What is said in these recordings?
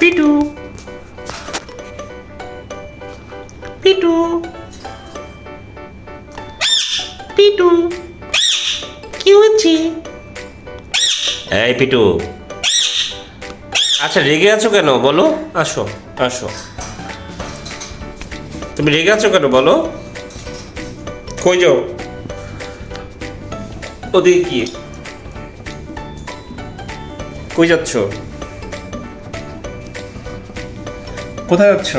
পিটু। পিটু। পিটু। কি হচ্ছে? এই পিটু। আচ্ছা রেগে আছো কেন? বলো। আসো আসো। তুমি রেগে আছো কেন? বলো। কই যাও? ওদিকে কি? কই যাচ্ছ? কোথায় যাচ্ছ?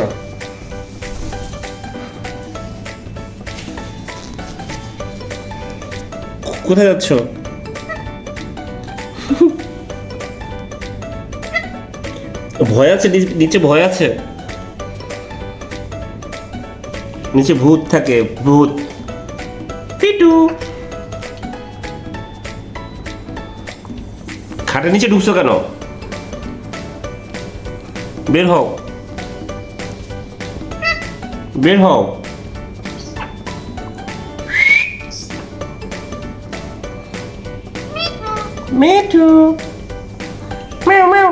কোথায় যাচ্ছ? ভয় আছে? নিচে ভয় আছে? নিচে ভূত থাকে ভূত। পিটু। খাটের নিচে ঢুকছো কেন? বের হও। বের হও মিঠু মেও মেও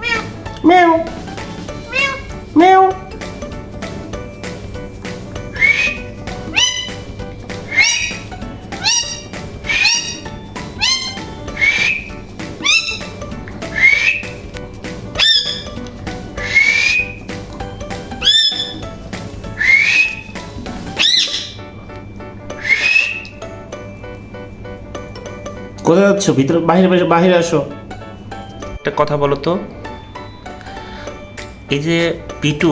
মেও মেও কোথায় যাচ্ছ? ভিতরে বাহিরে বাহিরে আসো। একটা কথা বলো তো। এই যে পিটু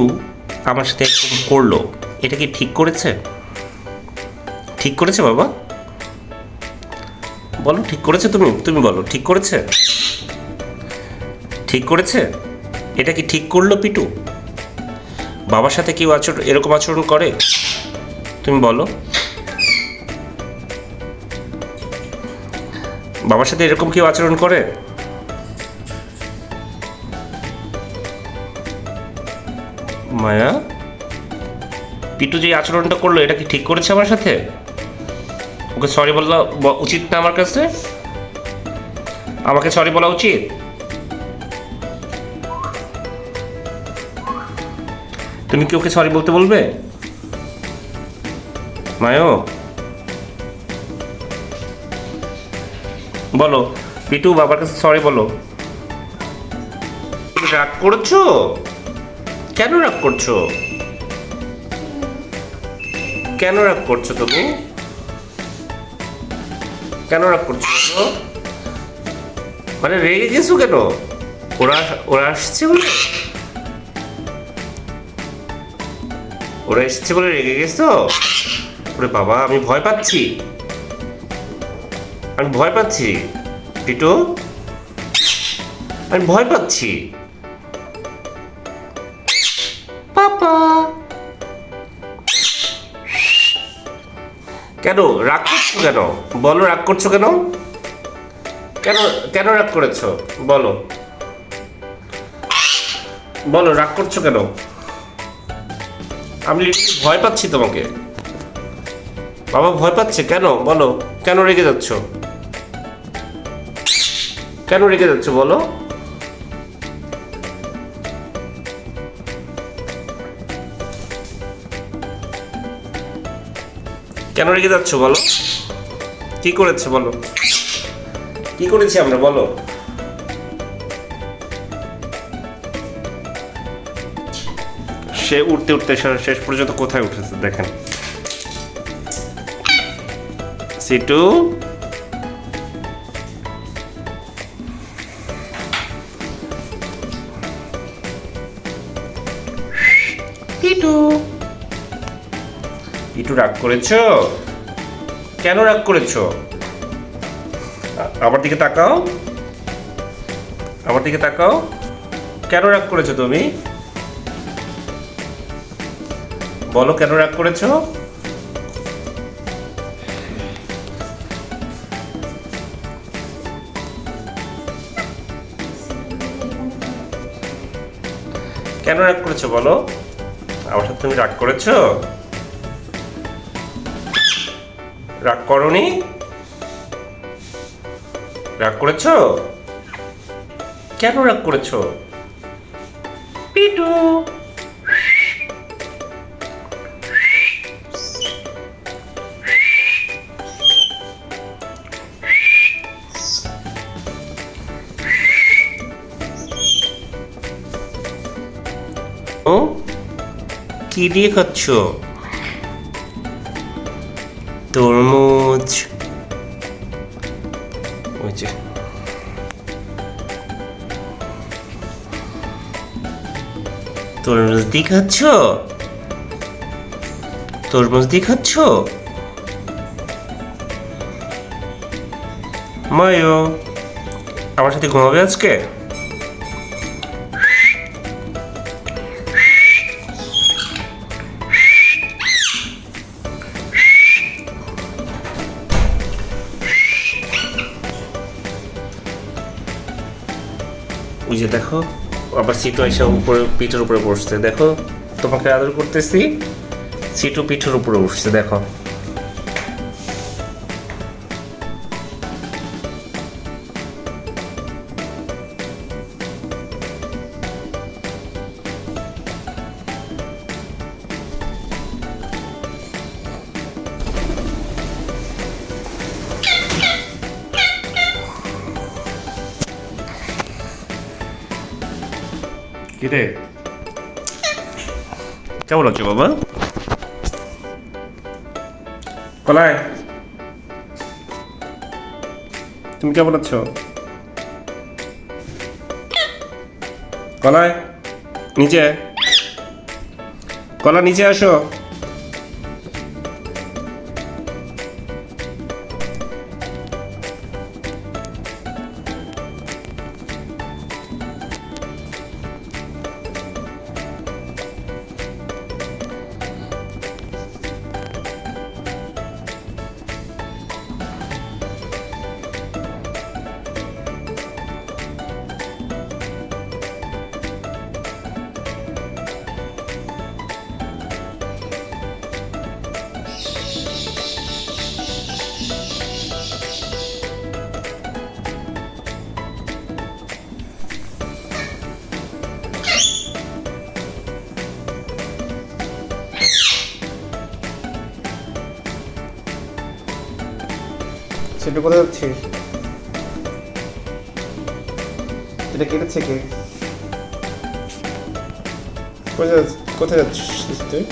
আমার সাথে করল, এটা কি ঠিক করেছে? ঠিক করেছে বাবা? বলো, ঠিক করেছে তুমি? তুমি বলো, ঠিক করেছে? ঠিক করেছে? এটা কি ঠিক করল পিটু? বাবার সাথে কেউ আচরণ এরকম আচরণ করে? তুমি বলো। বাবার সাথে এরকম কেউ আচরণ করে? মায়া? পিটু যে আচরণটা করল, এটা কি ঠিক করেছে আমার সাথে? ওকে সরি বলা উচিত না আমার কাছে? আমাকে সরি বলা উচিত? তুমি কি ওকে সরি বলতে বলবে? মায়ো? বলো, পিটু বাবার কাছে সরি বলো। রাগ করছ? কেন রাগ করছ? কেন রাগ করছ তুমি? কেন রাগ করছ মানে রেগে গেছো কেন? ওরা ওরা আসছে বলে? ওরা এসছে বলে রেগে গেছো? ওরে বাবা, আমি ভয় পাচ্ছি। আমি ভয় পাচ্ছি পিটু আমি ভয় পাচ্ছি। পাপা। কেন, রাগ করছ কেন? বলো, রাগ করছ কেন? কেন কেন রাগ করেছ? বলো। বলো, রাগ করছ কেন? আমি ভয় পাচ্ছি তোমাকে। বাবা, ভয় পাচ্ছে কেন? বলো, কেন রেগে যাচ্ছ? কেন রেগে যাচ্ছ বলো? কেন রেগে যাচ্ছ বলো? কি করেছে বলো? কি করেছি আমরা বলো? সে উঠতে উঠতে শেষ পর্যন্ত কোথায় উঠেছে দেখেন। সিটু? পিটু। পিটু রাগ করেছ? কেন রাগ করেছ? আমার দিকে তাকাও। আমার দিকে তাকাও। কেন রাগ করেছ তুমি? বলো কেন রাগ করেছ? কেন রাগ করেছ বলো? আমার সাথে তুমি রাগ করেছ? রাগ করনি? রাগ করেছ? কেন রাগ করেছ? পিটু! কি দিয়ে খাচ্ছ? তরমুজ। তরমুজ দিয়ে খাচ্ছ? তরমুজ দিয়ে খাচ্ছ? মায়ো, আমার সাথে ঘুমাবে আজকে? যে দেখো, আবার সিটু এসে উপরে, পিঠের উপরে বসছে। দেখো, তোমাকে আদর করতেছি সিটু পিঠের উপরে উঠছে দেখো। কিরে কেমন আছো বাবা কলাই তুমি কেমন আছো কলায় নিচে কলা নিচে আসো সেটা কোথায় যাচ্ছে? এটা কেটেছে কে? কোথায় যাচ্ছে? কোথায় যাচ্ছিস তুই